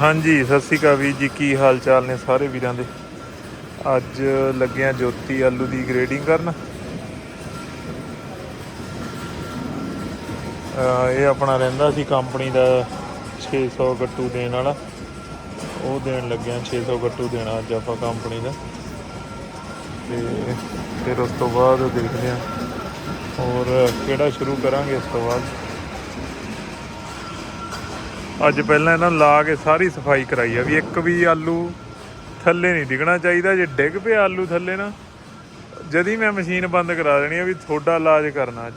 ਹਾਂਜੀ, ਸਤਿ ਸ਼੍ਰੀ ਅਕਾਲ ਵੀਰ ਜੀ, ਕੀ ਹਾਲ ਚਾਲ ਨੇ ਸਾਰੇ ਵੀਰਾਂ ਦੇ? ਅੱਜ ਲੱਗਿਆ ਜੋਤੀ ਆਲੂ ਦੀ ਗ੍ਰੇਡਿੰਗ ਕਰਨ। ਇਹ ਆਪਣਾ ਰਹਿੰਦਾ ਸੀ ਕੰਪਨੀ ਦਾ 600 ਗੱਟੂ ਦੇਣ ਵਾਲਾ। ਉਹ ਦੇਣ ਲੱਗਿਆ 600 ਗੱਟੂ ਦੇਣਾ ਅੱਜ ਆਪਾਂ ਕੰਪਨੀ ਦਾ। ਤੇ ਫਿਰ ਉਸ ਤੋਂ ਬਾਅਦ ਦੇਖਦੇ ਹਾਂ ਹੋਰ ਕਿਹੜਾ ਸ਼ੁਰੂ ਕਰਾਂਗੇ ਇਸ ਤੋਂ ਬਾਅਦ? ਅੱਜ ਪਹਿਲਾਂ ਇਹਨਾਂ ਲਾ ਕੇ ਸਾਰੀ ਸਫ਼ਾਈ ਕਰਾਈ ਆ ਵੀ ਇੱਕ ਵੀ ਆਲੂ ਥੱਲੇ ਨਹੀਂ ਡਿੱਗਣਾ ਚਾਹੀਦਾ, ਜੇ ਡਿੱਗ ਪਿਆ ਆਲੂ ਥੱਲੇ ਨਾ, ਜਦੀ ਮੈਂ ਮਸ਼ੀਨ ਬੰਦ ਕਰਾ ਦੇਣੀ ਆ ਵੀ ਤੁਹਾਡਾ ਇਲਾਜ ਕਰਨਾ ਅੱਜ।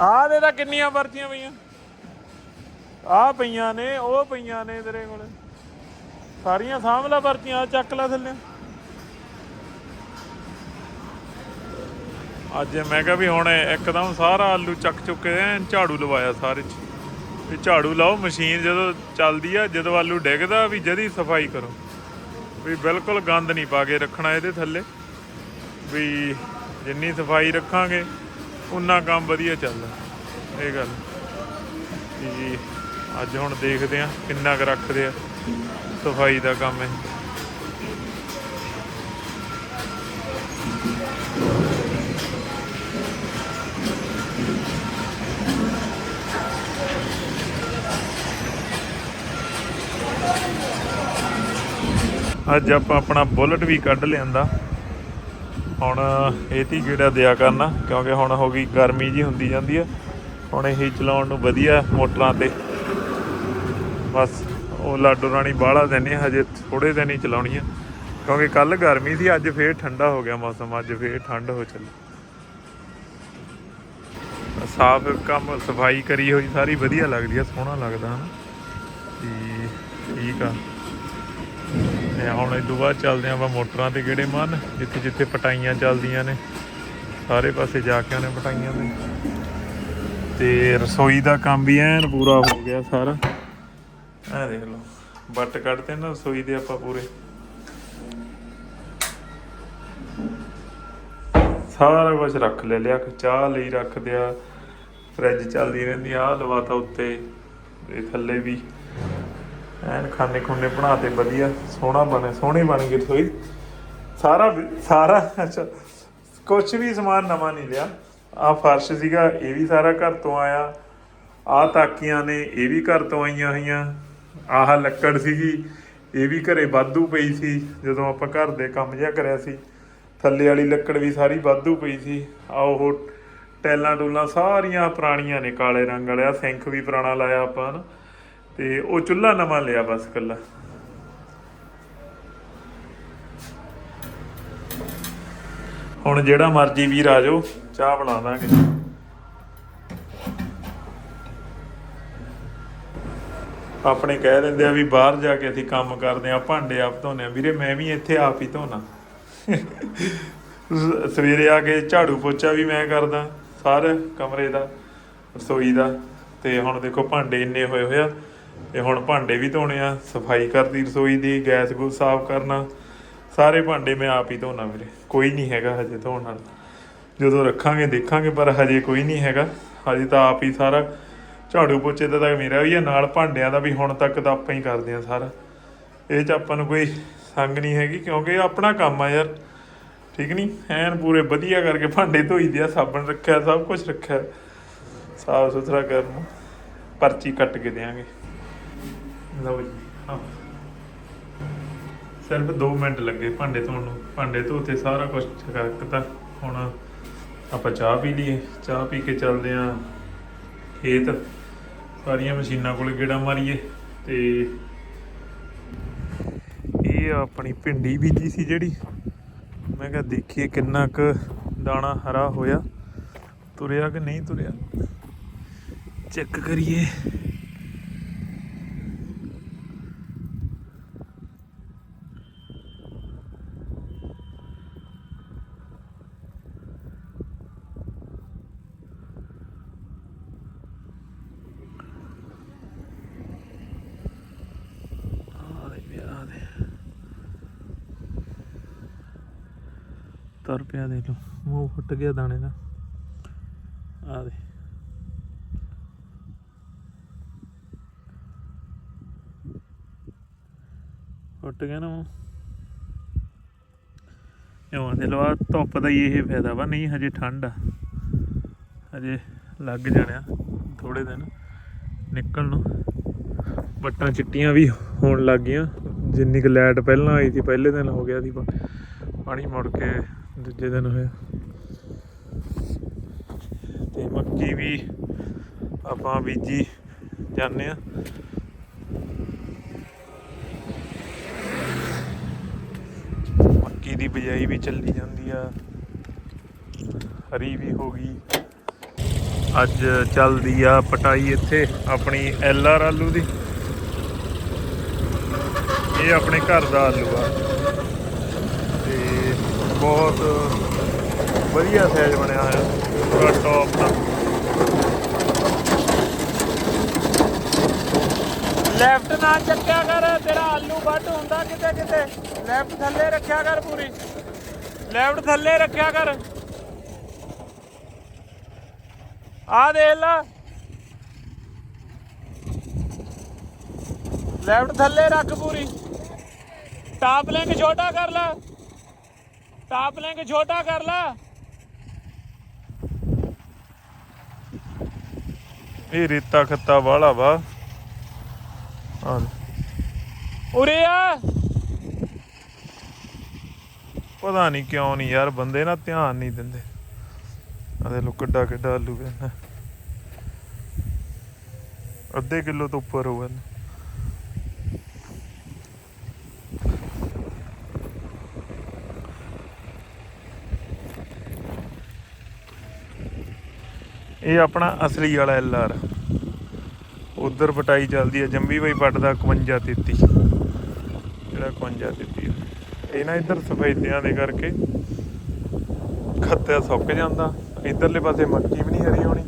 ਆਹ ਦੇ ਤਾਂ ਕਿੰਨੀਆਂ ਪਰਚੀਆਂ ਪਈਆਂ। ਆਹ ਪਈਆਂ ਨੇ, ਉਹ ਪਈਆਂ ਨੇ ਤੇਰੇ ਕੋਲ। ਸਾਰੀਆਂ ਸਾਂਭ ਲੈ ਪਰਚੀਆਂ ਚੱਕ ਲੈ ਥੱਲੇ। ਅੱਜ ਮੈਂ ਕਿਹਾ ਵੀ ਹੁਣ ਇੱਕਦਮ ਸਾਰਾ ਆਲੂ ਚੱਕ ਚੁੱਕੇ ਐਨ ਝਾੜੂ ਲਵਾਇਆ ਸਾਰੇ ਚ। ਵੀ ਝਾੜੂ ਲਾਓ, ਮਸ਼ੀਨ ਜਦੋਂ ਚੱਲਦੀ ਆ, ਜਦੋਂ ਆਲੂ ਡਿੱਗਦਾ ਵੀ ਜਦੀ ਸਫ਼ਾਈ ਕਰੋ। ਵੀ ਬਿਲਕੁਲ ਗੰਦ ਨਹੀਂ ਪਾ ਕੇ ਰੱਖਣਾ ਇਹਦੇ ਥੱਲੇ। ਵੀ ਜਿੰਨੀ ਸਫ਼ਾਈ ਰੱਖਾਂਗੇ, ਉਨਾ ਕੰਮ ਵਧੀਆ ਚੱਲਦਾ। ਇਹ ਗੱਲ। ਵੀ ਅੱਜ ਹੁਣ ਦੇਖਦੇ ਆ ਕਿੰਨਾ ਕੁ ਰੱਖਦੇ ਆ। ਸਫ਼ਾਈ ਦਾ ਕੰਮ ਹੈ ਅੱਜ ਆਪਾਂ ਆਪਣਾ ਬੁਲਟ ਵੀ ਕੱਢ ਲਿਆਂਦਾ। ਹੁਣ ਇਹ ਤੀ ਗੇੜਾ ਦਿਆ ਕਰਨਾ, ਕਿਉਂਕਿ ਹੁਣ ਹੋ ਗਈ ਗਰਮੀ ਜੀ ਹੁੰਦੀ ਜਾਂਦੀ ਆ। ਹੁਣ ਇਹ ਚਲਾਉਣ ਨੂੰ ਵਧੀਆ ਮੋਟਰਾਂ ਤੇ। ਬਸ ਉਹ ਲਾਡੋ ਰਾਣੀ ਬਾਹਲਾ ਦਿਨ ਹੀ ਹਜੇ ਥੋੜੇ ਦਿਨ ਹੀ ਚਲਾਉਣੀ ਆ। ਕਿਉਂਕਿ ਕੱਲ ਗਰਮੀ ਸੀ, ਅੱਜ ਫੇਰ ਠੰਡਾ ਹੋ ਗਿਆ ਮੌਸਮ, ਅੱਜ ਫੇਰ ਠੰਡ ਹੋ ਚੱਲੀ। ਸਾਫ਼ ਕੰਮ ਸਫ਼ਾਈ ਕਰੀ ਹੋਈ, ਸਾਰੀ ਵਧੀਆ ਲੱਗਦੀ ਆ, ਸੋਹਣਾ ਲੱਗਦਾ ਹਨ। ਤੇ ਠੀਕ ਆ। ਤੇ ਹੁਣ ਇਹ ਬਾਅਦ ਚੱਲਦੇ ਆਪਾਂ ਮੋਟਰਾਂ ਤੇ ਕਿਹੜੇ ਮਾਰਨ, ਜਿੱਥੇ ਜਿੱਥੇ ਪਟਾਈਆਂ ਚੱਲਦੀਆਂ ਨੇ। ਸਾਰੇ ਪਾਸੇ ਜਾ ਕੇ ਉਹਨੇ ਪਟਾਈਆਂ ਤੇ ਤੇ ਰਸੋਈ ਦਾ ਕੰਮ ਵੀ ਐਨ ਪੂਰਾ ਹੋ ਗਿਆ ਸਾਰਾ। ਆ ਦੇਖ ਲਓ ਬੱਟ ਕੱਢਦੇ ਨਾ ਰਸੋਈ ਦੇ ਆਪਾਂ ਪੂਰੇ। ਸਾਰਾ ਕੁਝ ਰੱਖ ਲੈ ਲਿਆ ਚਾਹ ਲਈ ਰੱਖਦੇ ਆ। ਫ੍ਰਿਜ ਚੱਲਦੀ ਰਹਿੰਦੀ ਆ, ਆਹ ਲਵਾਤਾ ਉੱਤੇ, ਇਹ ਥੱਲੇ ਵੀ। ਐਨ ਖਾਣੇ ਖੁੰਨੇ ਬਣਾਤੇ ਵਧੀਆ, ਸੋਹਣਾ ਬਣੇ, ਸੋਹਣੀ ਬਣ ਗਈ ਰਸੋਈ। ਸਾਰਾ ਸਾਰਾ ਅੱਛਾ ਕੁਝ ਵੀ ਸਮਾਨ ਨਵਾਂ ਨਹੀਂ ਲਿਆ। ਆ ਫਰਸ਼ ਸੀਗਾ, ਇਹ ਵੀ ਸਾਰਾ ਘਰ ਤੋਂ ਆਇਆ। ਆ ਤਾਕੀਆਂ ਨੇ, ਇਹ ਵੀ ਘਰ ਤੋਂ ਆਈਆਂ ਹੋਈਆਂ। ਆਹ ਲੱਕੜ ਸੀਗੀ, ਇਹ ਵੀ ਘਰੇ ਵਾਧੂ ਪਈ ਸੀ, ਜਦੋਂ ਆਪਾਂ ਘਰ ਦੇ ਕੰਮ ਜਿਹਾ ਕਰਿਆ ਸੀ। ਥੱਲੇ ਵਾਲੀ ਲੱਕੜ ਵੀ ਸਾਰੀ ਵਾਧੂ ਪਈ ਸੀ। ਆ ਉਹ ਟੈਲਾਂ ਟੂਲਾਂ ਸਾਰੀਆਂ ਪੁਰਾਣੀਆਂ ਨੇ, ਕਾਲੇ ਰੰਗ ਵਾਲਿਆ, ਸਿੰਕ ਵੀ ਪੁਰਾਣਾ ਲਾਇਆ ਆਪਾਂ ਨਾ। ਤੇ ਉਹ ਚੁੱਲ੍ਹਾ ਨਵਾਂ ਲਿਆ ਬਸ ਕੱਲਾ ਹੁਣ ਜਿਹੜਾ ਮਰਜ਼ੀ ਵੀਰ ਆ ਜਾਓ, ਚਾਹ ਬਣਾ ਦਾਂਗੇ। ਆਪਣੇ ਕਹਿ ਦਿੰਦੇ ਆ ਵੀ ਬਾਹਰ ਜਾ ਕੇ ਅਸੀਂ ਕੰਮ ਕਰਦੇ ਆ, ਭਾਂਡੇ ਆਪ ਧੋਨੇ ਆ। ਵੀਰੇ, ਮੈਂ ਵੀ ਇੱਥੇ ਆਪ ਹੀ ਧੋਣਾ। ਸਵੇਰੇ ਆ ਕੇ ਝਾੜੂ ਪੋਚਾ ਵੀ ਮੈਂ ਕਰਦਾ, ਸਾਰੇ ਕਮਰੇ ਦਾ, ਰਸੋਈ ਦਾ। ਤੇ ਹੁਣ ਦੇਖੋ ਭਾਂਡੇ ਇੰਨੇ ਹੋਏ ਹੋਇਆ ਤੇ ਹੁਣ ਭਾਂਡੇ ਵੀ ਧੋਣੇ ਆ, ਸਫ਼ਾਈ ਕਰਦੀ ਰਸੋਈ ਦੀ, ਗੈਸ ਗੂਸ ਸਾਫ਼ ਕਰਨਾ, ਸਾਰੇ ਭਾਂਡੇ ਮੈਂ ਆਪ ਹੀ ਧੋਣਾ ਵੀਰੇ, ਕੋਈ ਨਹੀਂ ਹੈਗਾ ਹਜੇ ਧੋਣ ਨਾਲ ਜਦੋਂ ਰੱਖਾਂਗੇ, ਦੇਖਾਂਗੇ, ਪਰ ਹਜੇ ਕੋਈ ਨਹੀਂ ਹੈਗਾ। ਹਜੇ ਤਾਂ ਆਪ ਹੀ ਸਾਰਾ ਝਾੜੂ ਪੋਚੇ ਦਾ ਤਾਂ ਮੇਰਾ ਵੀ ਆ, ਨਾਲ ਭਾਂਡਿਆਂ ਦਾ ਵੀ ਹੁਣ ਤੱਕ ਤਾਂ ਆਪਾਂ ਹੀ ਕਰਦੇ ਆ ਸਾਰਾ। ਇਹ ਚ ਆਪਾਂ ਨੂੰ ਕੋਈ ਸੰਗ ਨਹੀਂ ਹੈਗੀ, ਕਿਉਂਕਿ ਆਪਣਾ ਕੰਮ ਆ ਯਾਰ। ਠੀਕ ਨਹੀਂ? ਐਨ ਪੂਰੇ ਵਧੀਆ ਕਰਕੇ ਭਾਂਡੇ ਧੋਈਦੇ ਆ, ਸਾਬਣ ਰੱਖਿਆ, ਸਭ ਕੁਝ ਰੱਖਿਆ। ਸਾਫ਼ ਸੁਥਰਾ ਕਰਨ, ਪਰਚੀ ਕੱਟ ਕੇ ਦੇਾਂਗੇ ਲਓ ਜੀ ਹਾਂ ਸਿਰਫ 2 ਮਿੰਟ ਲੱਗੇ ਭਾਂਡੇ ਧੋਣ ਨੂੰ। ਭਾਂਡੇ ਧੋਤੇ, ਸਾਰਾ ਕੁਝ ਚੱਕਤਾ ਹੁਣ ਆਪਾਂ ਚਾਹ ਪੀ ਲਈਏ। ਚਾਹ ਪੀ ਕੇ ਚੱਲਦੇ ਆਂ ਖੇਤ। ਸਾਰੀਆਂ ਮਸ਼ੀਨਾਂ ਕੋਲ ਗੇੜਾ ਮਾਰੀਏ ਤੇ ਇਹ ਆਪਣੀ ਭਿੰਡੀ ਬੀਜੀ ਸੀ ਜਿਹੜੀ। ਮੈਂ ਕਿਹਾ ਦੇਖੀਏ ਕਿੰਨਾ ਕੁ ਦਾਣਾ ਹਰਾ ਹੋਇਆ। ਤੁਰਿਆ ਕਿ ਨਹੀਂ ਤੁਰਿਆ? ਚੈੱਕ ਕਰੀਏ। ਪਿਆ ਦੇਖ ਲਓ, ਮੂੰਹ ਫੁੱਟ ਗਿਆ ਦਾਣੇ ਦਾ। ਆ ਦੇ ਫੁੱਟ ਗਿਆ ਨਾ ਉਹ ਦੇ ਲੋ ਆ ਧੁੱਪ ਦਾ ਹੀ ਇਹ ਫਾਇਦਾ ਵਾ, ਨਹੀਂ ਹਜੇ ਠੰਡ ਆ। ਹਜੇ ਲੱਗ ਜਾਣਿਆ ਥੋੜੇ ਦਿਨ ਨਿਕਲਣ ਨੂੰ। ਬੱਟਾਂ ਚਿੱਟੀਆਂ ਵੀ ਹੋਣ ਲੱਗ ਗਈਆਂ। ਜਿੰਨੀ ਕੁ ਲਾਈਟ ਪਹਿਲਾਂ ਆਈ ਸੀ, ਪਹਿਲੇ ਦਿਨ ਹੋ ਗਿਆ ਸੀ ਪਾਣੀ ਮੁੜ ਕੇ ਦੂਜੇ ਦਿਨ ਹੋਇਆ। ਤੇ ਮੱਕੀ ਵੀ ਆਪਾਂ ਬੀਜੀ ਜਾਂਦੇ ਆ ਮੱਕੀ ਦੀ ਬਿਜਾਈ ਵੀ ਚੱਲੀ ਜਾਂਦੀ ਆ। ਹਰੀ ਵੀ ਹੋ ਗਈ। ਅੱਜ ਚੱਲਦੀ ਆ ਪਟਾਈ ਇੱਥੇ ਆਪਣੀ ਐਲ ਆਰ ਆਲੂ ਦੀ। ਇਹ ਆਪਣੇ ਘਰ ਦਾ ਆਲੂ ਆ। ਬਹੁਤ ਵਧੀਆ ਸਾਈਜ਼ ਬਣਿਆ ਹੋਇਆ ਪੂਰਾ ਟੌਪ ਦਾ ਲੈਫਟ ਨਾ ਚੱਕਿਆ ਕਰ ਤੇਰਾ ਆਲੂ ਵੱਢ ਹੁੰਦਾ ਕਿਤੇ ਕਿਤੇ ਲੈਫਟ ਥੱਲੇ ਰੱਖਿਆ ਕਰ ਪੂਰੀ ਲੈਫਟ ਥੱਲੇ ਰੱਖਿਆ ਕਰ ਆ ਦੇਖ ਲੈ ਲੈਫਟ ਥੱਲੇ ਰੱਖ ਪੂਰੀ ਟਾਪ ਲਿੰਕ ਛੋਟਾ ਕਰ ਲੈ ਟਾਪ ਲਿੰਕ ਛੋਟਾ ਕਰ ਲੈ। ਇਹ ਰੇਤਾ ਖੱਤਾ ਵਾਲਾ ਵਾ। ਆ ਉਰੇ ਆ। ਪਤਾ ਨਹੀਂ ਕਿਉਂ ਨਹੀਂ ਯਾਰ ਬੰਦੇ ਨਾ ਧਿਆਨ ਨਹੀਂ ਦਿੰਦੇ। ਆਦੇ ਲੋ ਕਿੱਡਾ ਕਿੱਡਾ ਆਲੂ ਪੈਣਾ ਅੱਧੇ ਕਿਲੋ ਤੋਂ ਉੱਪਰ ਹੋਊਗਾ। ਇਹ ਆਪਣਾ ਅਸਲੀ ਵਾਲਾ ਐਲਆਰ ਉਧਰ ਪਟਾਈ ਚੱਲਦੀ ਹੈ ਜੰਬੀ ਬਾਈ ਪੱਟਦਾ 51 33 ਜਿਹੜਾ 51 33 ਇਹ ਨਾ ਇੱਧਰ ਸਫੈਦਿਆਂ ਦੇ ਕਰਕੇ ਖੱਤੇ ਸੁੱਕ ਜਾਂਦਾ। ਇੱਧਰਲੇ ਪਾਸੇ ਮੱਕੀ ਵੀ ਨਹੀਂ ਹਰੀ ਹੋਣੀ।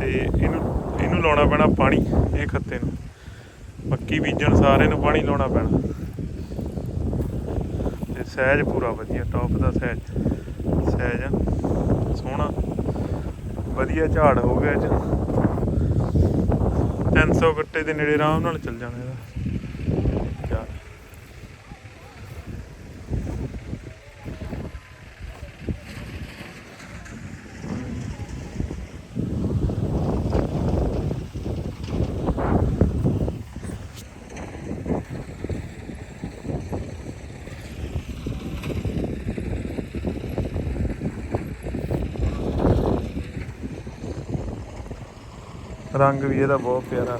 ਤੇ ਇਹਨੂੰ ਇਹਨੂੰ ਲਾਉਣਾ ਪੈਣਾ ਪਾਣੀ, ਇਹ ਖੱਤੇ ਨੂੰ। ਮੱਕੀ ਬੀਜਣ ਸਾਰੇ ਨੂੰ ਪਾਣੀ ਲਾਉਣਾ ਪੈਣਾ। ਤੇ ਸਹਿਜ ਪੂਰਾ ਵਧੀਆ ਟੌਪ ਦਾ ਸਹਿਜ। ਸਹਿਜ ਆ। ਸੋਹਣਾ। ਵਧੀਆ ਝਾੜ ਹੋ ਗਿਆ ਅੱਜ 300 ਗੱਟੇ ਦੇ ਨੇੜੇ ਆਰਾਮ ਨਾਲ ਚੱਲ ਜਾਣਾ ਇਹਦਾ ਝਾੜ ਰੰਗ ਵੀ ਇਹਦਾ ਬਹੁਤ ਪਿਆਰਾ,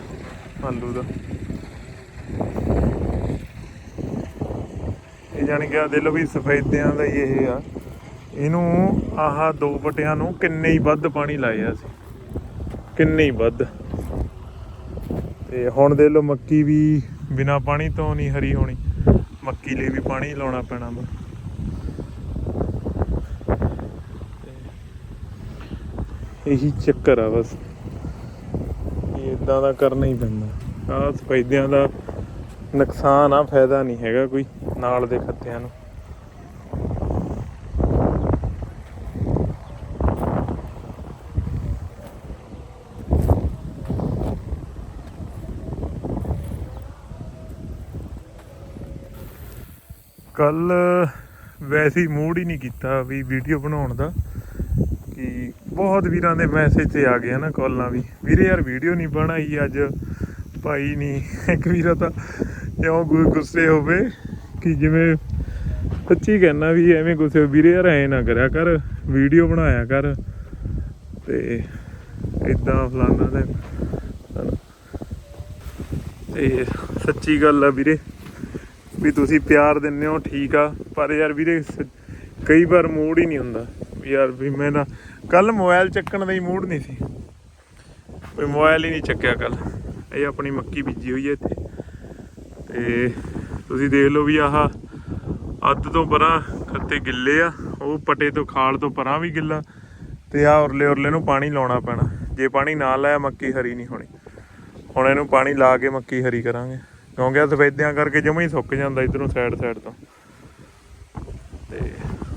ਆਲੂ ਦਾ। ਇਹ ਜਾਣੀ ਕਿ ਆ ਦੇ ਲੋ ਵੀ ਸਫੈਦਿਆਂ ਦਾ ਹੀ ਇਹ ਆ। ਇਹਨੂੰ ਆਹ ਦੋ ਪਟਿਆਂ ਨੂੰ ਕਿੰਨੇ ਹੀ ਵੱਧ ਪਾਣੀ ਲਾਇਆ ਸੀ। ਕਿੰਨੇ ਹੀ ਵੱਧ। ਤੇ ਹੁਣ ਦੇ ਲੋ ਮੱਕੀ ਵੀ ਬਿਨਾ ਪਾਣੀ ਤੋਂ ਨਹੀਂ ਹਰੀ ਹੋਣੀ। ਮੱਕੀ ਲਈ ਵੀ ਪਾਣੀ ਲਾਉਣਾ ਪੈਣਾ ਵਾ। ਇਹੀ ਚੱਕਰ ਆ ਬਸ। ਇਦਾਂ ਦਾ ਕਰਨਾ ਹੀ ਪੈਂਦਾ। ਆਹ ਸਫੈਦਿਆਂ ਦਾ ਨੁਕਸਾਨ ਆ, ਫਾਇਦਾ ਨਹੀਂ ਹੈਗਾ ਕੋਈ ਨਾਲ ਦੇ ਖੱਤਿਆਂ ਨੂੰ। ਕੱਲ ਵੈਸੇ ਹੀ ਮੂਡ ਹੀ ਨਹੀਂ ਕੀਤਾ ਵੀ ਵੀਡੀਓ ਬਣਾਉਣ ਦਾ। ਬਹੁਤ ਵੀਰਾਂ ਦੇ ਮੈਸੇਜ ਤੇ ਆ ਗਏ ਨਾ ਕਾਲਾਂ ਵੀ। ਵੀਰੇ ਯਾਰ ਵੀਡੀਓ ਨਹੀਂ ਬਣਾਈ ਅੱਜ। ਭਾਈ ਨਹੀਂ। ਇੱਕ ਵੀਰਾ ਤਾਂ ਇਉਂ ਗੁੱਸੇ ਹੋਵੇ ਕਿ ਜਿਵੇਂ ਸੱਚੀ ਕਹਿਣਾ ਵੀ ਐਵੇਂ ਗੁੱਸੇ ਵੀਰੇ ਯਾਰ ਐ ਨਾ ਕਰਿਆ ਕਰ। ਵੀਡੀਓ ਬਣਾਇਆ ਕਰ। ਤੇ ਇਦਾਂ ਫਲਾਣਾ ਤੇ ਤੇ ਸੱਚੀ ਗੱਲ ਆ ਵੀਰੇ। ਵੀ ਤੁਸੀਂ ਪਿਆਰ ਦਿੰਦੇ ਹੋ, ਠੀਕ ਆ। ਪਰ ਯਾਰ ਵੀਰੇ ਕਈ ਵਾਰ ਮੂਡ ਹੀ ਨਹੀਂ ਹੁੰਦਾ। ਵੀ ਯਾਰ ਵੀ ਮੈਂ ਨਾ ਕੱਲ ਮੋਬਾਈਲ ਚੱਕਣ ਦਾ ਹੀ ਮੂਡ ਨਹੀਂ ਸੀ। ਕੋਈ ਮੋਬਾਈਲ ਹੀ ਨਹੀਂ ਚੱਕਿਆ ਕੱਲ। ਇਹ ਆਪਣੀ ਮੱਕੀ ਬੀਜੀ ਹੋਈ ਹੈ ਇੱਥੇ। ਤੇ ਤੁਸੀਂ ਦੇਖ ਲਓ ਵੀ ਆਹ ਅੱਧ ਤੋਂ ਪਰਾਂ ਖੱਤੇ ਗਿੱਲੇ ਆ। ਉਹ ਪਟੇ ਤੋਂ ਖਾਲ ਤੋਂ ਪਰਾਂ ਵੀ ਗਿੱਲਾ। ਤੇ ਆ ਉਰਲੇ ਉਰਲੇ ਨੂੰ ਪਾਣੀ ਲਾਉਣਾ ਪੈਣਾ। ਜੇ ਪਾਣੀ ਨਾ ਲਾਇਆ ਮੱਕੀ ਹਰੀ ਨਹੀਂ ਹੋਣੀ। ਹੁਣ ਇਹਨੂੰ ਪਾਣੀ ਲਾ ਕੇ ਮੱਕੀ ਹਰੀ ਕਰਾਂਗੇ। ਕਿਉਂਕਿ ਆ ਸਫੈਦਿਆਂ ਕਰਕੇ ਜਮਾ ਹੀ ਸੁੱਕ ਜਾਂਦਾ ਇਧਰੋਂ ਸਾਈਡ ਸਾਈਡ ਤੋਂ। ਤੇ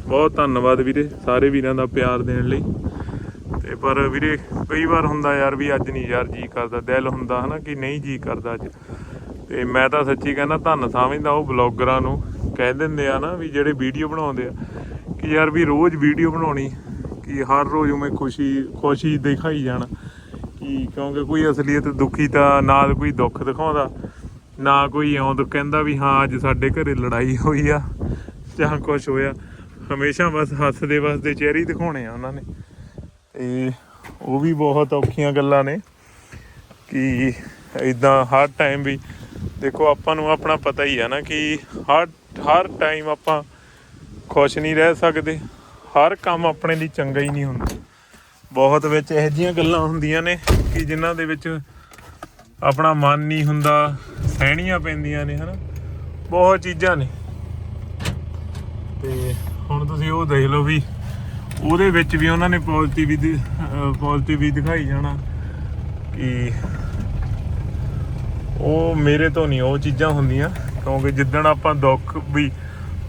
ਬਹੁਤ ਧੰਨਵਾਦ ਵੀਰੇ ਸਾਰੇ ਵੀਰਾਂ ਦਾ ਪਿਆਰ ਦੇਣ ਲਈ। ਤੇ ਪਰ ਵੀਰੇ ਕਈ ਵਾਰ ਹੁੰਦਾ ਯਾਰ ਵੀ ਅੱਜ ਨਹੀਂ ਯਾਰ ਜੀ ਕਰਦਾ, ਦਿਲ ਹੁੰਦਾ ਹਨਾ ਕਿ ਨਹੀਂ ਜੀ ਕਰਦਾ ਅੱਜ। ਤੇ ਮੈਂ ਤਾਂ ਸੱਚੀ ਕਹਿੰਦਾ ਧੰਨ ਸਮਝਦਾ ਉਹ ਬਲੌਗਰਾਂ ਨੂੰ, ਕਹਿ ਦਿੰਦੇ ਆ ਨਾ ਵੀ ਜਿਹੜੇ ਵੀਡੀਓ ਬਣਾਉਂਦੇ ਆ ਕਿ ਯਾਰ ਵੀ ਰੋਜ਼ ਵੀਡੀਓ ਬਣਾਉਣੀ, ਕਿ ਹਰ ਰੋਜ਼ ਉਵੇਂ ਖੁਸ਼ੀ ਖੁਸ਼ੀ ਦਿਖਾਈ ਜਾਣਾ, ਕਿ ਕਿਉਂਕਿ ਕੋਈ ਅਸਲੀਅਤ ਦੁਖੀ ਤਾਂ ਨਾ ਕੋਈ ਦੁੱਖ ਦਿਖਾਉਂਦਾ, ਨਾ ਕੋਈ ਆਉਂਦ ਕਹਿੰਦਾ ਵੀ ਹਾਂ ਅੱਜ ਸਾਡੇ ਘਰੇ ਲੜਾਈ ਹੋਈ ਆ ਜਾਂ ਕੁਝ ਹੋਇਆ। ਹਮੇਸ਼ਾ ਬਸ ਹੱਸਦੇ ਵਸਦੇ ਚਿਹਰੇ ਦਿਖਾਉਣੇ ਆ ਉਹਨਾਂ ਨੇ। ਤੇ ਉਹ ਵੀ ਬਹੁਤ ਔਖੀਆਂ ਗੱਲਾਂ ਨੇ ਕਿ ਇਦਾਂ ਹਰ ਟਾਈਮ ਵੀ ਦੇਖੋ ਆਪਾਂ ਨੂੰ ਆਪਣਾ ਪਤਾ ਹੀ ਆ ਨਾ ਕਿ ਹਰ ਹਰ ਟਾਈਮ ਆਪਾਂ ਖੁਸ਼ ਨਹੀਂ ਰਹਿ ਸਕਦੇ, ਹਰ ਕੰਮ ਆਪਣੇ ਲਈ ਚੰਗਾ ਹੀ ਨਹੀਂ ਹੁੰਦਾ। ਬਹੁਤ ਵਿੱਚ ਇਹੋ ਜਿਹੀਆਂ ਗੱਲਾਂ ਹੁੰਦੀਆਂ ਨੇ ਕਿ ਜਿਨ੍ਹਾਂ ਦੇ ਵਿੱਚ ਆਪਣਾ ਮਨ ਨਹੀਂ ਹੁੰਦਾ, ਸਹਿਣੀਆਂ ਪੈਂਦੀਆਂ ਨੇ, ਹਨਾ? ਬਹੁਤ ਚੀਜ਼ਾਂ ਨੇ। ਤੇ ਹੁਣ ਤੁਸੀਂ ਉਹ ਦੇਖ ਲਓ ਵੀ ਉਹਦੇ ਵਿੱਚ ਵੀ ਉਹਨਾਂ ਨੇ ਪੋਜ਼ਿਟਿਵ ਪੋਜ਼ਿਟਿਵ ਵੀ ਦਿਖਾਈ ਜਾਣਾ ਕਿ ਉਹ ਮੇਰੇ ਤੋਂ ਨਹੀਂ, ਉਹ ਚੀਜ਼ਾਂ ਹੁੰਦੀਆਂ, ਕਿਉਂਕਿ ਜਿੱਦਣ ਆਪਾਂ ਦੁੱਖ ਵੀ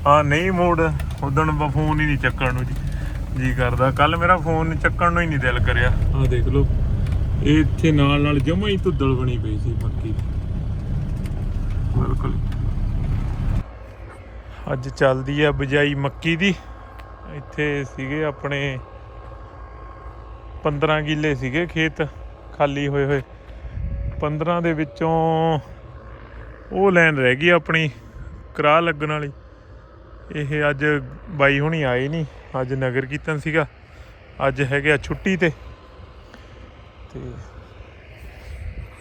ਆ ਨਹੀਂ ਮੂਡ ਉਦਣ ਫੋਨ ਹੀ ਨਹੀਂ ਚੱਕਣ ਨੂੰ ਜੀ ਜੀ ਕਰਦਾ। ਕੱਲ ਮੇਰਾ ਫੋਨ ਚੱਕਣ ਨੂੰ ਹੀ ਨਹੀਂ ਦਿਲ ਕਰਿਆ। ਆ ਦੇਖ ਲਓ, ਇਹ ਇੱਥੇ ਨਾਲ ਨਾਲ ਜਮਾ ਹੀ ਧੁੱਦਲ ਬਣੀ ਪਈ ਸੀ ਮੱਕੀ ਦੀ। ਬਿਲਕੁਲ। ਅੱਜ ਚੱਲਦੀ ਆ ਬਜਾਈ ਮੱਕੀ ਦੀ। ਇੱਥੇ ਸੀਗੇ ਆਪਣੇ 15 ਕਿੱਲੇ ਸੀਗੇ ਖੇਤ ਖਾਲੀ ਹੋਏ ਹੋਏ। 15 ਦੇ ਵਿੱਚੋਂ ਉਹ ਲਾਈਨ ਰਹਿ ਗਈ ਆਪਣੀ ਕਰਾ ਲੱਗਣ ਵਾਲੀ। ਇਹ ਅੱਜ ਬਾਈ ਹੁਣੀ ਆਏ ਨਹੀਂ ਅੱਜ ਨਗਰ ਕੀਰਤਨ ਸੀਗਾ। ਅੱਜ ਹੈਗੇ ਆ ਛੁੱਟੀ ਤੇ। ਤੇ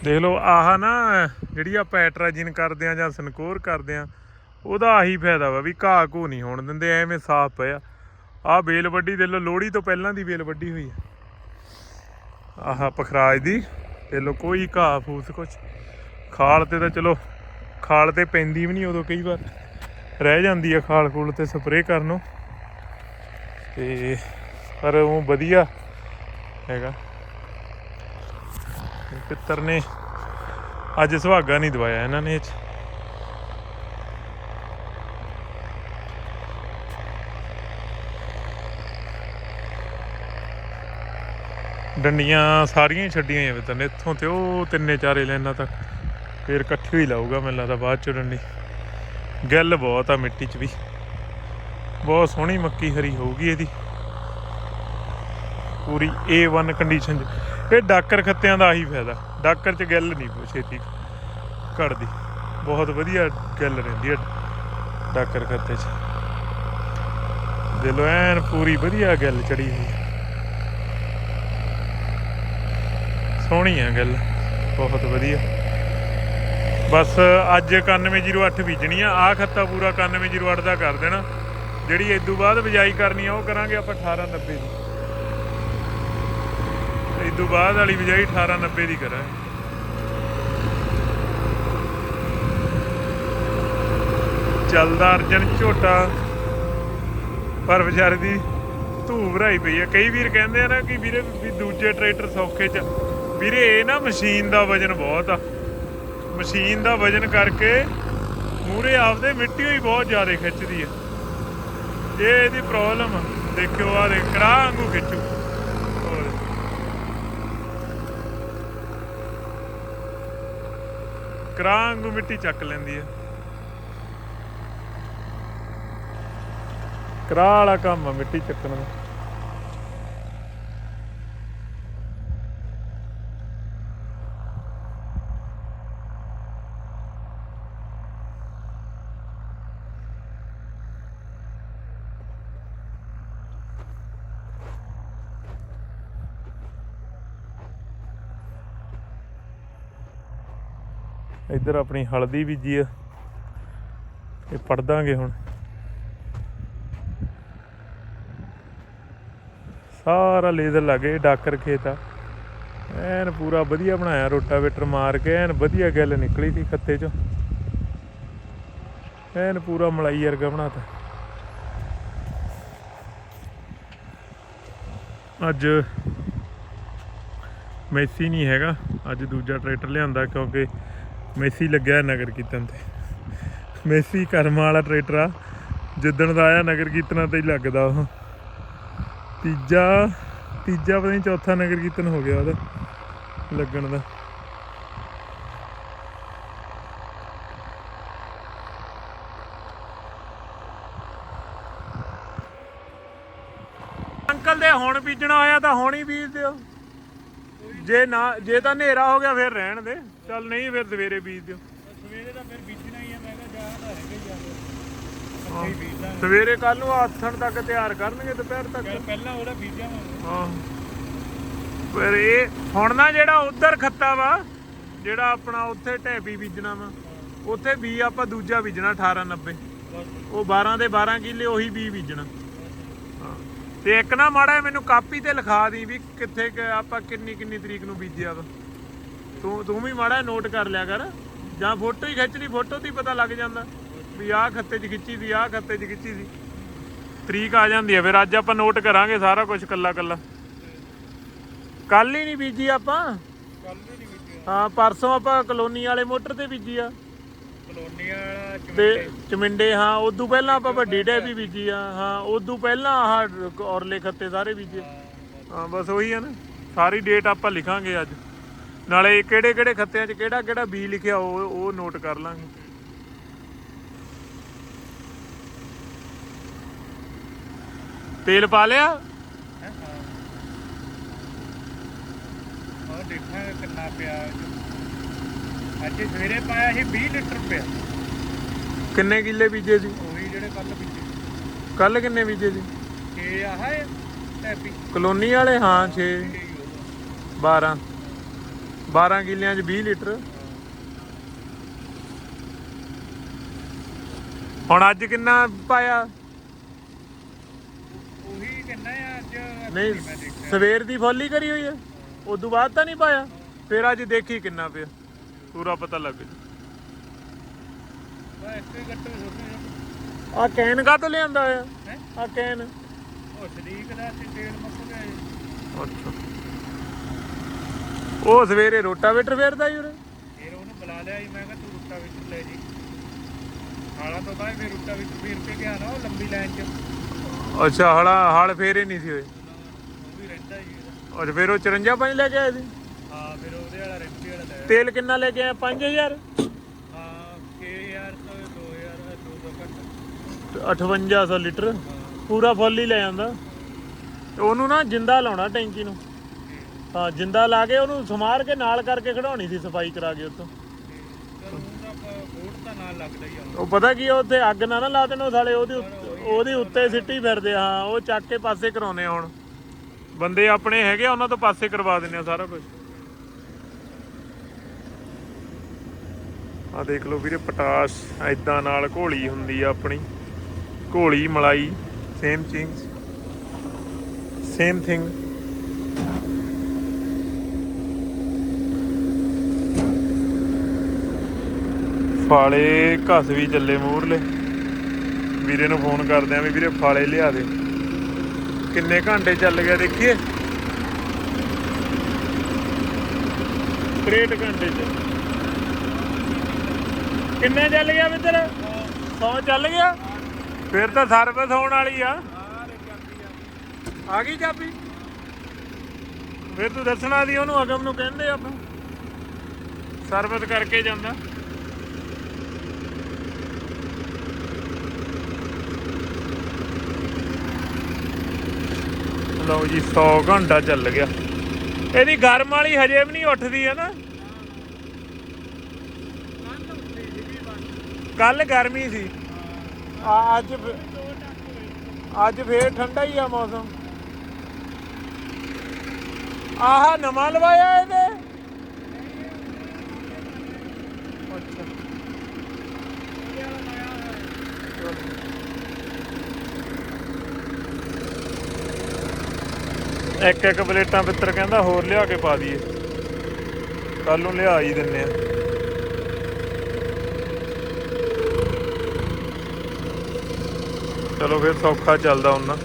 ਦੇਖ ਲਓ, ਆਹ ਨਾ ਜਿਹੜੀ ਆ ਪੈਟਰਾਜਿਨ ਕਰਦੇ ਆ ਜਾਂ ਸਨਕੋਰ ਕਰਦੇ ਆ, ਉਹਦਾ ਆਹੀ ਫਾਇਦਾ ਵਾ ਵੀ ਘਾਹ ਘੂ ਨਹੀਂ ਹੋਣ ਦਿੰਦੇ, ਐਵੇਂ ਸਾਫ਼ ਪਿਆ। ਆਹ ਬੇਲ ਵੱਡੀ ਦੇ ਲੋ, ਲੋਹੜੀ ਤੋਂ ਪਹਿਲਾਂ ਦੀ ਬੇਲ ਵੱਡੀ ਹੋਈ ਆ। ਆਹ ਪਖਰਾਜ ਦੀ, ਤੇ ਲੋ, ਕੋਈ ਘਾਹ ਫੂਸ ਕੁਛ। ਖਾਲ ਤੇ ਤਾਂ ਚਲੋ, ਖਾਲ ਤੇ ਪੈਂਦੀ ਵੀ ਨਹੀਂ ਉਦੋਂ ਕਈ ਵਾਰ। ਰਹਿ ਜਾਂਦੀ ਆ ਖਾਲ ਖੂਲ ਤੇ ਸਪਰੇਅ ਕਰਨ ਨੂੰ। ਤੇ ਪਰ ਉਹ ਵਧੀਆ ਹੈਗਾ। ਪਿੱਤਰ ਨੇ ਅੱਜ ਸੁਹਾਗਾ ਨਹੀਂ ਦਵਾਇਆ ਇਹਨਾਂ ਨੇ ਡੰਡੀਆਂ ਸਾਰੀਆਂ ਹੀ ਛੱਡੀਆਂ ਹੋਈਆਂ ਤਾਂ ਇੱਥੋਂ ਤੇ ਉਹ ਤਿੰਨੇ ਚਾਰੇ ਲਾਈਨਾਂ ਤੱਕ। ਫੇਰ ਇਕੱਠੀ ਹੀ ਲਾਊਗਾ ਮੈਨੂੰ ਲੱਗਦਾ ਬਾਅਦ ਚ ਡੰਡੀ। ਗੱਲ ਬਹੁਤ ਆ ਮਿੱਟੀ 'ਚ ਵੀ। ਬਹੁਤ ਸੋਹਣੀ ਮੱਕੀ ਹਰੀ ਹੋਊਗੀ ਇਹਦੀ। ਪੂਰੀ A1 ਕੰਡੀਸ਼ਨ 'ਚ। ਇਹ ਡਾਕਰ ਖੱਤਿਆਂ ਦਾ ਆਹੀ ਫਾਇਦਾ। ਡਾਕਰ 'ਚ ਗੱਲ ਨਹੀਂ ਛੇਤੀ ਘੜਦੀ। ਬਹੁਤ ਵਧੀਆ ਗੱਲ ਰਹਿੰਦੀ ਹੈ ਡਾਕਰ ਖੱਤੇ 'ਚ। ਦਿਲੋਂ ਐਨ ਪੂਰੀ ਵਧੀਆ ਗੱਲ ਚੜੀ ਹੋਈ ਹੈ। ਸੋਹਣੀ ਆ ਗੱਲ, ਬਹੁਤ ਵਧੀਆ। ਬਸ ਅੱਜ 9108 ਬੀਜਣੀ ਆ ਆ ਖੱਤਾ ਪੂਰਾ 9108 ਦਾ ਕਰ ਦੇਣਾ। ਜਿਹੜੀ ਇਦੋਂ ਬਾਅਦ ਬਿਜਾਈ ਕਰਨੀ ਆ, ਉਹ ਕਰਾਂਗੇ ਆਪਾਂ 1890 ਦੀ। ਇਦੋਂ ਬਾਅਦ ਵਾਲੀ ਬਿਜਾਈ 1890 ਦੀ ਕਰਾਂਗੇ। ਚੱਲਦਾ ਅਰਜਨ ਝੋਟਾ। ਪਰ ਵਿਚਾਰੇ ਦੀ ਧੂ ਭਰਾਈ ਪਈ ਆ। ਕਈ ਵੀਰ ਕਹਿੰਦੇ ਆ ਨਾ ਕਿ ਵੀਰੇ ਵੀ ਦੂਜੇ ਟਰੈਕਟਰ ਸੌਖੇ ਚ ਵੀਰੇ, ਇਹ ਨਾ ਮਸ਼ੀਨ ਦਾ ਵਜਨ ਬਹੁਤ ਆ। ਮਸ਼ੀਨ ਦਾ ਵਜਨ ਕਰਕੇ ਮੂਰੇ ਆਪਦੇ ਮਿੱਟੀ ਹੋਈ ਬਹੁਤ ਜ਼ਿਆਦਾ ਖਿੱਚਦੀ ਆ। ਇਹ ਇਹਦੀ ਪ੍ਰੋਬਲਮ ਆ। ਦੇਖਿਓ ਆ ਦੇ ਕਰਾ ਵਾਂਗੂ ਖਿੱਚੂ। ਹੋਰ। ਕਰਾ ਵਾਂਗੂ ਮਿੱਟੀ ਚੱਕ ਲੈਂਦੀ ਆ। ਕਰਾ ਵਾਲਾ ਕੰਮ ਆ ਮਿੱਟੀ ਚੱਕਣ ਦਾ। ਇੱਧਰ ਆਪਣੀ ਹਲਦੀ ਬੀਜੀ ਆ। ਇਹ ਪੜ ਦਾਂਗੇ ਹੁਣ। ਸਾਰਾ ਲੇਜ਼ਰ ਲੱਗੇ ਡਾਕਰ ਖੇਤ ਆ। ਐਨ ਪੂਰਾ ਵਧੀਆ ਬਣਾਇਆ ਰੋਟਾਵੇਟਰ ਮਾਰ ਕੇ, ਐਨ ਵਧੀਆ ਗੱਲ ਨਿਕਲੀ ਸੀ ਖੱਤੇ ਚੋਂ। ਐਨ ਪੂਰਾ ਮਲਾਈ ਵਰਗਾ ਬਣਾਤਾ। ਅੱਜ ਮੈਸੀ ਨਹੀਂ ਹੈਗਾ, ਅੱਜ ਦੂਜਾ ਟਰੈਕਟਰ ਲਿਆਂਦਾ ਕਿਉਂਕਿ ਮੇਸੀ ਲੱਗਿਆ ਨਗਰ ਕੀਰਤਨ ਤੇ। ਮੇਸੀ ਕਰਮ ਵਾਲਾ ਟਰੈਕਟਰ ਆ। ਜਿੱਦਣ ਦਾ ਆਇਆ ਨਗਰ ਕੀਰਤਨਾਂ ਤੇ ਹੀ ਲੱਗਦਾ ਉਹ। ਤੀਜਾ ਤੀਜਾ ਪਤਾ ਨਹੀਂ ਚੌਥਾ ਨਗਰ ਕੀਰਤਨ ਹੋ ਗਿਆ ਉਹਦਾ ਲੱਗਣ ਦਾ। ਅੰਕਲ ਦੇ ਹੁਣ ਬੀਜਣਾ ਆਇਆ ਤਾਂ ਹੁਣ ਹੀ ਬੀਜ ਦਿਓ। ਜੇ ਨਾ, ਜੇ ਤਾਂ ਹਨੇਰਾ ਹੋ ਗਿਆ ਫਿਰ ਰਹਿਣ ਦੇ। ਚੱਲ ਨਹੀਂ ਫਿਰ ਸਵੇਰੇ ਬੀਜ ਦਿਓ। ਸਵੇਰੇ ਤਾਂ ਫਿਰ ਬੀਜਣਾ ਹੀ ਆ ਮੈਂ ਕਿਹਾ ਜਾ ਤਾਂ ਹੈਗਾ ਹੀ ਆ ਫਿਰ। ਸਵੇਰੇ ਕੱਲ ਨੂੰ ਆਥਣ ਤੱਕ ਤਿਆਰ ਕਰਨਗੇ ਦੁਪਹਿਰ ਤੱਕ। ਪਹਿਲਾਂ ਉਹਦਾ ਬੀਜਿਆ ਹਾਂ। ਪਰ ਇਹ ਹੁਣ ਨਾ ਜਿਹੜਾ ਉਧਰ ਖੱਤਾ ਵਾ ਜਿਹੜਾ ਆਪਣਾ ਉੱਥੇ ਢੈਪੀ ਬੀਜਣਾ ਵਾ ਉੱਥੇ ਵੀ ਆਪਾਂ ਦੂਜਾ ਬੀਜਣਾ 1890 ਬਸ। ਉਹ 12 ਦੇ 12 ਕਿੱਲੇ ਉਹੀ ਬੀ ਬੀਜਣਾ। ਤੇ ਇੱਕ ਨਾ ਮਾੜਾ ਮੈਨੂੰ ਕਾਪੀ ਤੇ ਲਿਖਾ ਦੀ ਵੀ ਕਿੱਥੇ ਆਪਾਂ ਕਿੰਨੀ ਕਿੰਨੀ ਤਰੀਕ ਨੂੰ ਬੀਜਿਆ ਵਾ। ਤੂੰ ਤੂੰ ਵੀ ਮਾੜਾ ਨੋਟ ਕਰ ਲਿਆ ਕਰ। ਜਾਂ ਫੋਟੋ ਹੀ ਖਿੱਚ ਲਈ ਫੋਟੋ ਤੇ ਹੀ ਪਤਾ ਲੱਗ ਜਾਂਦਾ ਵੀ ਆਹ ਖੱਤੇ 'ਚ ਖਿੱਚੀ ਸੀ ਆਹ ਖੱਤੇ 'ਚ ਖਿੱਚੀ ਸੀ। ਤਰੀਕ ਆ ਜਾਂਦੀ ਹੈ ਫਿਰ ਅੱਜ ਆਪਾਂ ਨੋਟ ਕਰਾਂਗੇ ਸਾਰਾ ਕੁਝ ਕੱਲਾ ਕੱਲਾ ਕੱਲ ਹੀ ਨਹੀਂ ਬੀਜੀ ਆਪਾਂ। ਕੱਲ ਵੀ ਨਹੀਂ ਬੀਜਿਆ ਹਾਂ ਪਰਸੋਂ ਆਪਾਂ ਕਲੋਨੀ ਵਾਲੇ ਮੋਟਰ ਤੇ ਬੀਜੀ ਆ। ਕਲੋਨੀ ਵਾਲਾ ਤੇ ਚਮੜੇ ਚਮਿੰਡੇ ਹਾਂ ਉਦੋਂ ਪਹਿਲਾਂ ਆਪਾਂ ਵੱਡੀ ਡੈ ਵੀ ਬੀਜੀ ਆ। ਹਾਂ ਉਦੋਂ ਪਹਿਲਾਂ ਆਹ ਔਰਲੇ ਖੱਤੇ ਸਾਰੇ ਬੀਜੇ। ਹਾਂ ਬਸ। ਉਹੀ ਆ ਨਾ। ਸਾਰੀ ਡੇਟ ਆਪਾਂ ਲਿਖਾਂਗੇ ਅੱਜ। ਨਾਲੇ ਕਿਹੜੇ ਕਿਹੜੇ ਖੱਤਿਆਂ 'ਚ ਕਿਹੜਾ ਕਿਹੜਾ ਬੀ ਲਿਖਿਆ ਉਹ ਉਹ ਨੋਟ ਕਰ ਲਾਂਗੇ। ਤੇਲ ਪਾ ਲਿਆ? ਹੈਂ? ਹਾਂ ਉਹ ਦੇਖਾਂਗੇ ਕਿੰਨਾ ਪਿਆ। ਅੱਜ ਸਵੇਰੇ ਪਾਇਆ ਸੀ 20 ਲੀਟਰ ਪਿਆ। ਕਿੰਨੇ ਕਿੱਲੇ ਬੀਜੇ ਸੀ? ਉਹੀ ਜਿਹੜੇ ਕੱਲ ਕਿੰਨੇ ਬੀਜੇ ਸੀ? ਇਹ ਆਹ ਹੈ ਟੈਪੀ ਕਲੋਨੀ ਵਾਲੇ? ਹਾਂ 6 12 12 ਕਿੱਲਿਆਂ 'ਚ 20 ਲੀਟਰ। ਹੁਣ ਅੱਜ ਕਿੰਨਾ ਪਾਇਆ? ਉਹੀ ਕਿੰਨਾ ਆ ਅੱਜ ਨਹੀਂ ਸਵੇਰ ਦੀ ਫੋਲੀ ਕਰੀ ਹੋਈ ਹੈ ਉਦੋਂ ਬਾਅਦ ਤਾਂ ਨਹੀਂ ਪਾਇਆ। ਫਿਰ ਅੱਜ ਦੇਖੀ ਕਿੰਨਾ ਪਿਆ। ਪੂਰਾ ਪਤਾ ਲੱਗ ਸੁੱਟੇ ਆ ਕੈਨ ਕਾ ਤੋਂ ਲਿਆਂਦਾ ਆ ਆ ਕੈਨ। ਉਹ ਸ਼ਰੀਕ ਦਾ ਤੇ ਤੇਲ ਮੁੱਕ ਗਿਆ। ਅੱਛਾ। ਉਹ ਸਵੇਰੇ ਰੋਟਾਵੇਟਰ ਫੇਰਦਾ ਹੀ ਉਰੇ। ਫਿਰ ਉਹਨੂੰ ਬੁਲਾ ਲਿਆ ਜੀ ਮੈਂ ਕਿਹਾ ਤੂੰ ਰੁੱਟਾ ਵਿੱਚ ਲੈ ਜੀ। ਹਾਲਾ ਤੋਂ ਬਾਅਦ ਫਿਰ ਰੁੱਟਾ ਵਿੱਚ ਫਿਰ ਕੇ ਗਿਆ ਨਾ ਉਹ ਲੰਬੀ ਲਾਈਨ 'ਚ। ਉਹ ਅੱਛਾ ਹਲਾ ਹਲ ਫੇਰੇ ਨਹੀਂ ਸੀ ਹੋਏ। ਵੀ ਰਹਿੰਦਾ ਜੀ ਇਹਦਾ। ਅੱਛਾ ਫਿਰ ਉਹ 54 ਪੰਜ ਲੈ ਕੇ ਆਏ ਸੀ? ਹਾਂ ਫਿਰ ਉਹਦੇ ਵਾਲਾ ਰੈਂਪੀ ਵਾਲਾ ਲੈ ਤੇਲ ਕਿੰਨਾ ਲੈ ਕੇ ਆਏ 5000 ਹਾਂ ਕੇ ਯਾਰ ਤੋਂ 2000 200 ਘੱਟ। 5800 ਲੀਟਰ। ਪੂਰਾ ਫੁੱਲ ਹੀ ਲੈ ਜਾਂਦਾ ਤੇ ਉਹਨੂੰ ਨਾ ਜਿੰਦਾ ਲਾਉਣਾ ਟੈਂਕੀ ਨੂੰ। ਹਾਂ ਜਿੰਦਾ ਲਾ ਕੇ ਉਹਨੂੰ ਸਮਾਰ ਕੇ ਨਾਲ ਕਰਕੇ ਖੜਾਉਣੀ ਸੀ ਸਫ਼ਾਈ ਕਰਾ ਕੇ ਉੱਥੋਂ। ਉਹ ਪਤਾ ਕੀ ਆ, ਉੱਥੇ ਅੱਗ ਨਾ ਨਾ ਲਾ ਦੇਣ ਉਹ ਸਾਲੇ ਉਹਦੇ ਉੱਤੇ- ਉਹਦੇ ਉੱਤੇ ਸਿੱਟੀ ਫਿਰਦੇ ਆ, ਹਾਂ ਉਹ ਚੱਕ ਕੇ ਪਾਸੇ ਕਰਾਉਨੇ ਆ ਹੁਣ। ਬੰਦੇ ਆਪਣੇ ਹੈਗੇ ਆ, ਉਹਨਾਂ ਤੋਂ ਪਾਸੇ ਕਰਵਾ ਦਿੰਨੇ ਆ ਸਾਰਾ ਕੁਝ ਆ ਦੇਖ ਲਓ ਵੀਰੇ ਪਟਾਸ ਐਦਾਂ ਨਾਲ ਘੋਲੀ ਹੁੰਦੀ ਆ ਆਪਣੀ। ਘੋਲੀ ਮਲਾਈ ਸੇਮ ਚਿੰਗਸ ਸੇਮ ਥਿੰਗ ਫਾਲੇ ਘਸ ਵੀ ਚੱਲੇ ਮੂਰਲੇ ਵੀਰੇ ਨੂੰ ਫੋਨ ਕਰਦੇ ਆ ਵੀ ਵੀਰੇ ਫਾਲੇ ਲਿਆ ਦੇ। ਕਿੰਨੇ ਘੰਟੇ ਚੱਲ ਗਿਆ ਦੇਖੀਏ। 63 ਘੰਟੇ ਚ। ਕਿੰਨੇ ਚੱਲ ਗਿਆ ਮਿੱਤਰ? 100 ਚੱਲ ਗਿਆ? ਫਿਰ ਤਾਂ ਸਰਵਿਸ ਹੋਣ ਵਾਲੀ ਆ। ਆ ਗਈ ਚਾਬੀ? ਫਿਰ ਤੂੰ ਦੱਸਣਾ ਦੀ ਉਹਨੂੰ, ਅਗਮ ਨੂੰ ਕਹਿੰਦੇ ਆਪਾਂ। ਸਰਵਿਸ ਕਰਕੇ ਜਾਂਦਾ। ਲਓ ਜੀ 100 ਘੰਟਾ ਚੱਲ ਗਿਆ। ਇਹਦੀ ਗਰਮ ਵਾਲੀ ਹਜੇ ਵੀ ਨਹੀਂ ਉੱਠਦੀ ਹੈ ਨਾ। ਕੱਲ ਗਰਮੀ ਸੀ। ਆ, ਅੱਜ ਅੱਜ ਫੇਰ ਠੰਡਾ ਹੀ ਆ ਮੌਸਮ। ਆਹ ਨਵਾਂ ਲਵਾਇਆ ਇਹਦੇ ਅੱਛਾ ਇੱਕ ਇੱਕ ਪਲੇਟਾਂ ਪਿੱਤਰ ਕਹਿੰਦਾ ਹੋਰ ਲਿਆ ਕੇ ਪਾ ਦਈਏ। ਕੱਲ ਨੂੰ ਲਿਆ ਹੀ ਦਿੰਨੇ ਆ। ਚਲੋ ਫਿਰ ਸੌਖਾ ਚੱਲਦਾ ਉਹਨਾਂ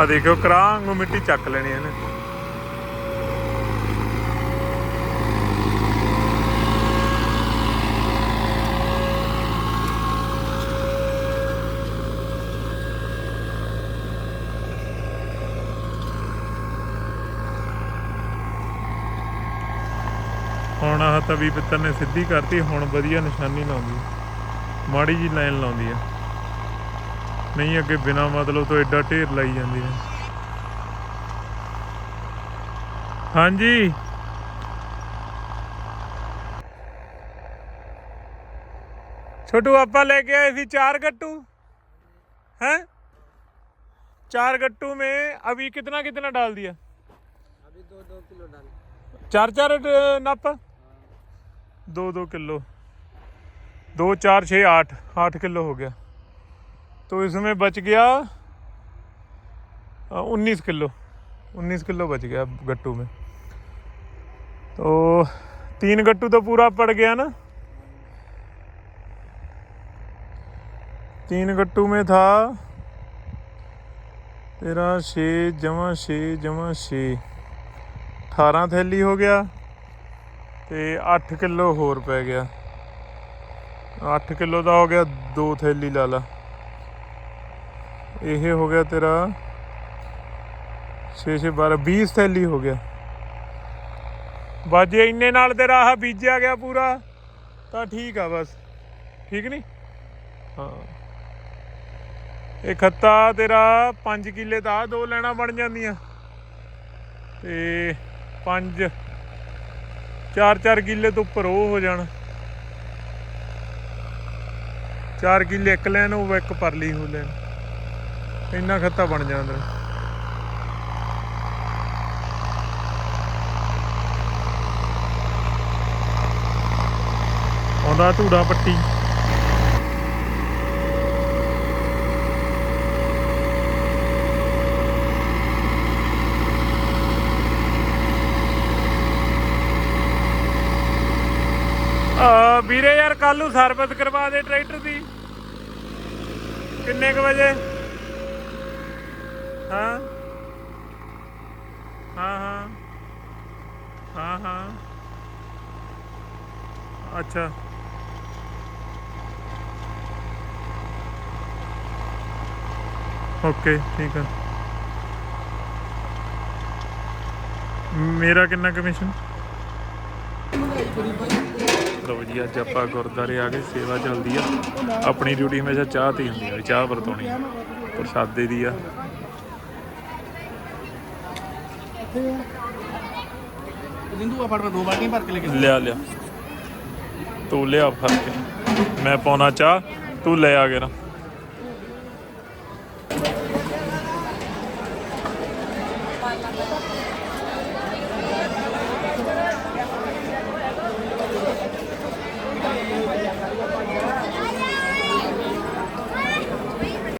ਆ ਦੇਖੋ ਕਰਾਂ ਨੂੰ ਮਿੱਟੀ ਚੱਕ ਲੈਣੀ ਇਹਨੇ। ਹੁਣ ਆਹ ਤਵੀ ਪਿੱਤਰ ਨੇ ਸਿੱਧੀ ਕਰਤੀ, ਹੁਣ ਵਧੀਆ ਨਿਸ਼ਾਨੀ ਲਾਉਂਦੀ। ਮਾੜੀ ਜੀ ਲਾਈਨ ਲਾਉਂਦੀ ਆ। ਨਹੀਂ ਅੱਗੇ ਬਿਨਾ ਮਤਲਬ ਤੋਂ ਐਡਾ ਢੇਰ ਲਾਈ ਜਾਂਦੀ ਨੇ ਹਾਂਜੀ छोटू आपा लेके आए थी चार गट्टू हैं चार गट्टू में अभी कितना कितना डाल दिया अभी दो दो किलो डाल चार चार ड- नप दो दो किलो दो चार छः आठ आठ किलो हो गया तो इसमें बच गया उन्नीस किलो उन्नीस किलो बच गया गट्टू में तो तीन गट्टू तो पूरा पड़ गया ना तीन गट्टू में था तेरा छे जमा छे जमा छे 18 ਥੈਲੀ ਹੋ ਗਿਆ ਤੇ 8 ਕਿਲੋ ਹੋਰ ਪੈ ਗਿਆ 8 ਕਿਲੋ ਦਾ ਹੋ ਗਿਆ ਦੋ ਥੈਲੀ ਲਾ ਲਾ ਇਹ ਹੋ ਗਿਆ ਤੇਰਾ 6 6 12 20 ਥੈਲੀ ਹੋ ਗਿਆ। ਬਾਜੇ ਇੰਨੇ ਨਾਲ ਤੇਰਾ ਆਹ ਬੀਜਿਆ ਗਿਆ ਪੂਰਾ, ਤਾਂ ਠੀਕ ਆ ਬਸ। ਠੀਕ ਨਹੀਂ ਹਾਂ। ਇਹ ਖੱਤਾ ਤੇਰਾ 5 ਕਿੱਲੇ ਦਾ ਦੋ ਲੈਣਾ ਬਣ ਜਾਂਦੀਆਂ। ਤੇ 5 4-4 ਕਿੱਲੇ ਤੋਂ ਉੱਪਰ ਉਹ ਹੋ ਜਾਣ। 4 ਕਿੱਲੇ ਇੱਕ ਲੈਣ, ਉਹ ਇੱਕ ਪਰਲੀ ਹੋ ਲੈਣ। ਇੰਨਾ ਖੱਤਾ ਬਣ ਜਾਂਦਾ ਆਉਂਦਾ ਧੂੜਾ ਪੱਟੀ। ਵੀਰੇ ਯਾਰ ਕੱਲ ਨੂੰ ਸਰਵਿਸ ਕਰਵਾ ਦੇ ਟਰੈਕਟਰ ਦੀ। ਕਿੰਨੇ ਕੁ ਵਜੇ? ਹਾਂ। ਹਾਂ ਹਾਂ। ਹਾਂ ਹਾਂ। ਅੱਛਾ। ਓਕੇ, ਠੀਕ ਹੈ ਮੇਰਾ ਕਿੰਨਾ ਕਮਿਸ਼ਨ ਲਓ ਜੀ, ਅੱਜ ਆਪਾਂ ਗੁਰਦਾਰੇ ਆ ਗਏ, ਸੇਵਾ ਚੱਲਦੀ ਆ। ਆਪਣੀ ਡਿਊਟੀ ਹਮੇਸ਼ਾ ਚਾਹ ਤੇ ਹੁੰਦੀ ਆ ਚਾਹ ਵਰਤੋਣੀ ਪ੍ਰਸ਼ਾਦੇ ਦੀ ਆ। ਲਿਆ ਲਿਆ। ਤੂੰ ਲਿਆ ਫੜ ਕੇ। ਮੈਂ ਪਾਉਣਾ ਚਾਹ ਤੂੰ ਲੈ ਆ ਗਿਆ